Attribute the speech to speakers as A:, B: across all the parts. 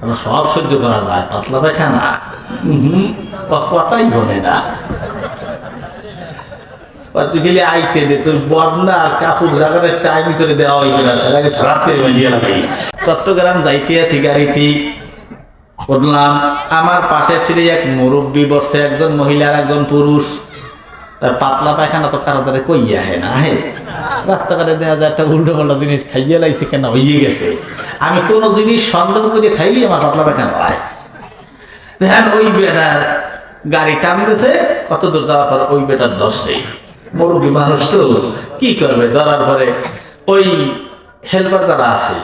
A: কারণ সব সহ্য করা যায়, পাতলা পায়খানা। হুম কথাই না। তুই খেলে আইতে দে, তোর ভিতরে দেওয়া চট্টগ্রাম যাইতে আছি আমার পাশে ছিল এক মুরব্বী বসে, একজন মহিলা আর একজন পুরুষ। পাতলা পায়খানা তো কারও দ্বারা কইয়া হে না হে। রাস্তাঘাটে দেখা যায় একটা উল্টো পাল্টা জিনিস খাইয়ে লাইছে কেন? হইয়ে গেছে। আমি কোনো জিনিস সন্দেহ করে খাইলি আমার পাতলা পায়খানা হয়। দেখেন ওই বেটার গাড়ি টানতেছে, কত দূর যাওয়ার পর ওই বেটার ধরছে। মুরব্বী মানুষ তো, কি করবে? ধরার পরে ওই হেল্পার যারা আছে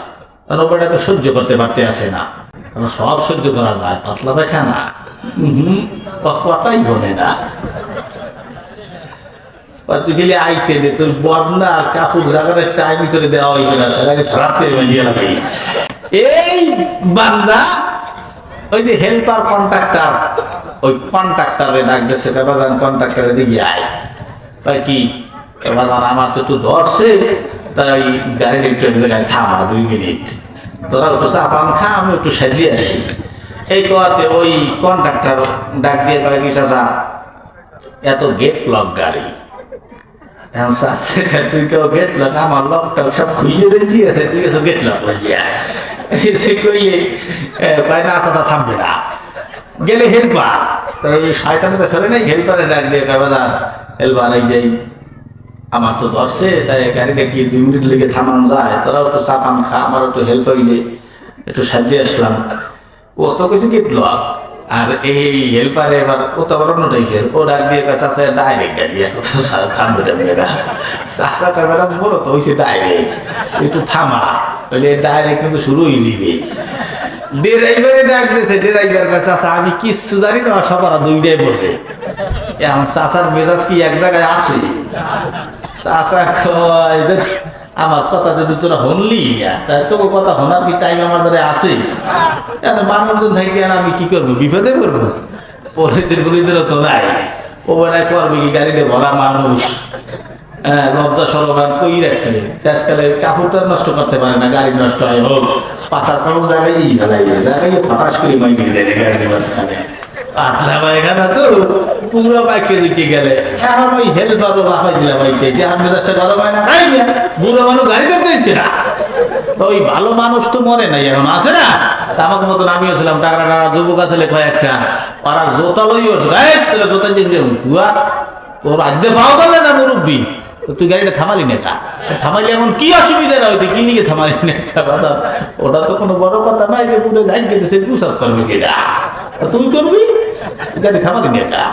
A: কারণ ও তো সহ্য করতে পারতে আসে না। কারণ সব সহ্য করা যায়, পাতলা পায়খানা হুম কথাই বলে না। তুই আইতে দে, তোর আর টাইম ভিতরে দেওয়া এই বান্দা, ওই যে হেল্পার ওই ডাক কন্ট্রাক্টরে তাই কি? আমার তো ধরছে, তাই গাড়ির একটু এক জায়গায় থামা, দুই মিনিট। তোরা একটু চা পান খা, আমি একটু সাজিয়ে আসি। এই কথাতে ওই কন্ট্রাক্টর ডাক দিয়ে কয়, কি চাচা, এত গেট লক গাড়ি। তুই কেউ গেট আমার সব দিতে আছে? তুই গেট লক না চাচা থামবে না। গেলে তাই ওই তো আমার তো ধরছে, তাই গাড়িটা কি দুই মিনিট লেগে থামান যায়? তোরাও একটু চা পান খা আমার একটু হেল্প হইলে, একটু সাজিয়ে আসলাম। ও তো কিছু গেট লক। আর এই হেল্পারে এবার ও তো আবার অন্য টাইপের ও ডাক দিয়ে চাচা ডাইরেক্ট গাড়ি থামবে টামবে না চাচা ক্যামেরা বলো তো হয়েছে ডাইরেক্ট একটু থামা বলে ডাইরেক্ট কিন্তু শুরু হয়ে যাবে। ড্রাইভারে ডাক দিয়েছে ড্রাইভার কাছে চাচা, আমি কিচ্ছু জানি না সবার দুইটাই বসে এখন চাচার মেজাজ কি এক জায়গায় আছে? চাচা কয় আমার কথা যদি তোরা হনলি তোর কথা হনার কি টাইম আমার আছে? এখন মানুষজন থাকি আর আমি কি করব? বিপদে পড়ব? পরিদের বলিদেরও তো নাই। ও মানে করবে কি? গাড়িতে ভরা মানুষ। হ্যাঁ লজ্জা কই নষ্ট করতে পারে না, গাড়ি নষ্ট হয় হোক। পাশার কাপড় জায়গায় করে পাতলা তো ওই দিলাম না। মানুষ গাড়ি ভালো মানুষ তো মরে নাই, এখন আছে না। আমাকে মতন আমিও ছিলাম টাকা টাকা যুবক আছে কয়েকটা ওরা জোতা লই ওঠে গায়ে তোরা জোতা তোর আদ্যে পাওয়া গেলে না মুরব্বী? তুই গাড়িটা থামালি না খা। থামালি এমন কি অসুবিধা না হইতে, কি নিয়ে থামালি না খা ওটা তো কোনো বড় কথা নয় যে পুরো গাড়ি কেটেছে গুসাপ করবে কেটা তুই করবি? গাড়ি থামালি না খা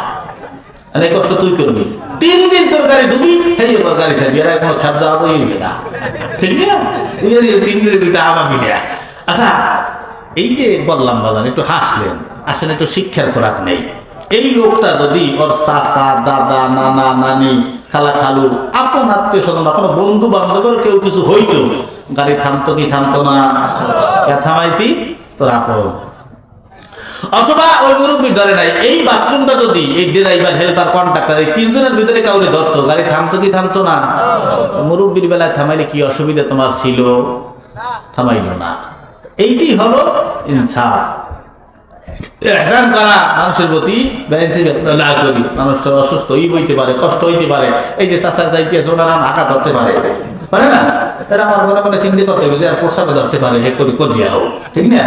A: আর এই কষ্ট তুই করবি। তিন দিন তোর গাড়ি ডুবি, সেই এবার গাড়ি কোনো যাওয়া তো না। ঠিক না? তিন দিনের আচ্ছা এই যে বললাম একটু হাসলেন। আসলে একটু শিক্ষার খোরাক নেই। এই লোকটা যদি ওর চাচা, দাদা, নানা, নানি, খালা, খালু, আপন আত্মীয় স্বজন বা কোনো বন্ধু বান্ধবের কেউ কিছু হইতো, গাড়ি থামতো কি থামতো না? থামাইতি তোর আপন। অথবা ওই মুরব্বী ধরে নাই, এই বাথরুমটা যদি এই ড্রাইভার, হেল্পার, কন্ট্রাক্টর, এই তিনজনের ভিতরে কাউরে ধরতো, গাড়ি থামতো কি থামতো না? মুরব্বীর বেলায় থামাইলে কি অসুবিধা তোমার ছিল? থামাইল না। এইটি হলো ইনসাফ। আমার মনে মনে চিন্তা করতে হবে যে আর প্রস্রাবে ধরতে পারে। হে করি, করিয়া হোক। ঠিক না?